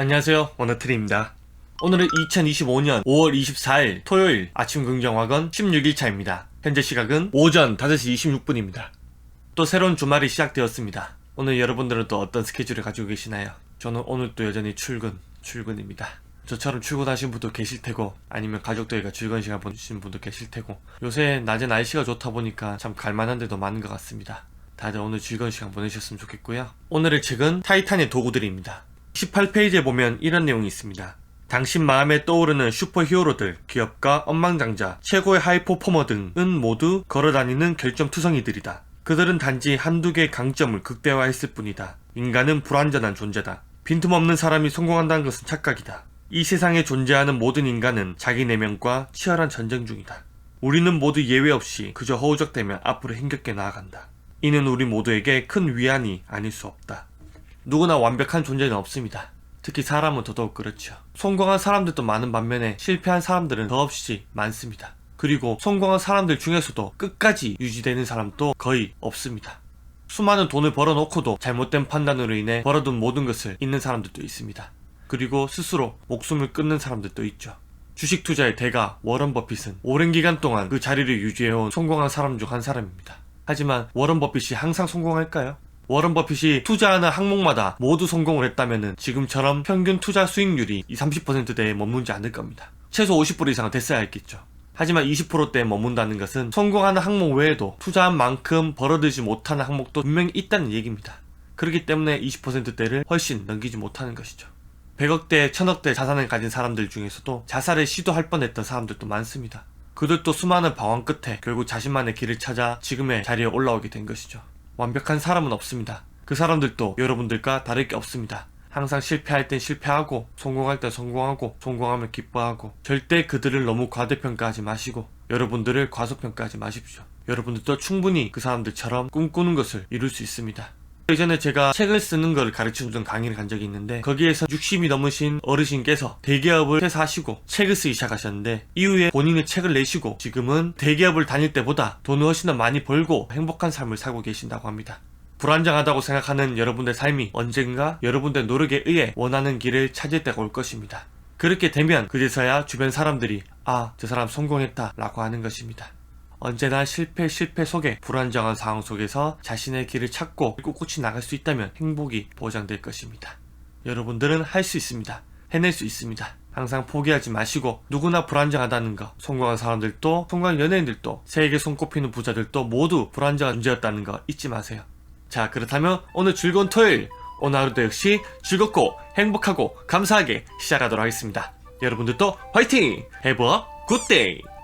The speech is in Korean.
안녕하세요. 원어트리입니다. 오늘은 2025년 5월 24일 토요일 아침 긍정학원 16일차입니다. 현재 시각은 오전 5시 26분입니다. 또 새로운 주말이 시작되었습니다. 오늘 여러분들은 또 어떤 스케줄을 가지고 계시나요? 저는 오늘 또 여전히 출근 출근입니다. 저처럼 출근하신 분도 계실 테고 아니면 가족들과 즐거운 시간 보내신 분도 계실 테고 요새 낮에 날씨가 좋다 보니까 참 갈만한 데도 많은 것 같습니다. 다들 오늘 즐거운 시간 보내셨으면 좋겠고요. 오늘의 책은 타이탄의 도구들입니다 18페이지에 보면 이런 내용이 있습니다. 당신 마음에 떠오르는 슈퍼 히어로들, 기업가, 엄망장자, 최고의 하이퍼포머 등은 모두 걸어다니는 결점투성이들이다. 그들은 단지 한두 개의 강점을 극대화했을 뿐이다. 인간은 불완전한 존재다. 빈틈없는 사람이 성공한다는 것은 착각이다. 이 세상에 존재하는 모든 인간은 자기 내면과 치열한 전쟁 중이다. 우리는 모두 예외 없이 그저 허우적대며 앞으로 힘겹게 나아간다. 이는 우리 모두에게 큰 위안이 아닐 수 없다. 누구나 완벽한 존재는 없습니다. 특히 사람은 더더욱 그렇죠. 성공한 사람들도 많은 반면에 실패한 사람들은 더없이 많습니다. 그리고 성공한 사람들 중에서도 끝까지 유지되는 사람도 거의 없습니다. 수많은 돈을 벌어놓고도 잘못된 판단으로 인해 벌어둔 모든 것을 잃는 사람들도 있습니다. 그리고 스스로 목숨을 끊는 사람들도 있죠. 주식 투자의 대가 워런 버핏은 오랜 기간 동안 그 자리를 유지해온 성공한 사람 중 한 사람입니다. 하지만 워런 버핏이 항상 성공할까요? 워런 버핏이 투자하는 항목마다 모두 성공을 했다면 지금처럼 평균 투자 수익률이 20, 30%대에 머물지 않을 겁니다. 최소 50% 이상은 됐어야 했겠죠. 하지만 20%대에 머문다는 것은 성공하는 항목 외에도 투자한 만큼 벌어들지 못하는 항목도 분명히 있다는 얘기입니다. 그렇기 때문에 20%대를 훨씬 넘기지 못하는 것이죠. 100억대, 1000억대 자산을 가진 사람들 중에서도 자살을 시도할 뻔했던 사람들도 많습니다. 그들도 수많은 방황 끝에 결국 자신만의 길을 찾아 지금의 자리에 올라오게 된 것이죠. 완벽한 사람은 없습니다. 그 사람들도 여러분들과 다를 게 없습니다. 항상 실패할 땐 실패하고 성공할 땐 성공하고 성공하면 기뻐하고 절대 그들을 너무 과대평가하지 마시고 여러분들을 과소평가하지 마십시오. 여러분들도 충분히 그 사람들처럼 꿈꾸는 것을 이룰 수 있습니다. 예전에 제가 책을 쓰는 걸 가르쳐주던 강의를 간 적이 있는데 거기에서 60이 넘으신 어르신께서 대기업을 퇴사하시고 책을 쓰기 시작하셨는데 이후에 본인의 책을 내시고 지금은 대기업을 다닐 때보다 돈을 훨씬 더 많이 벌고 행복한 삶을 살고 계신다고 합니다. 불안정하다고 생각하는 여러분의 삶이 언젠가 여러분의 노력에 의해 원하는 길을 찾을 때가 올 것입니다. 그렇게 되면 그제서야 주변 사람들이 아, 저 사람 성공했다 라고 하는 것입니다. 언제나 실패 실패 속에 불안정한 상황 속에서 자신의 길을 찾고 꿋꿋이 나갈 수 있다면 행복이 보장될 것입니다. 여러분들은 할 수 있습니다. 해낼 수 있습니다. 항상 포기하지 마시고 누구나 불안정하다는 거 성공한 사람들도 성공한 연예인들도 세계 손꼽히는 부자들도 모두 불안정한 존재였다는 거 잊지 마세요. 자 그렇다면 오늘 즐거운 토요일 오늘 하루도 역시 즐겁고 행복하고 감사하게 시작하도록 하겠습니다. 여러분들도 화이팅! Good day!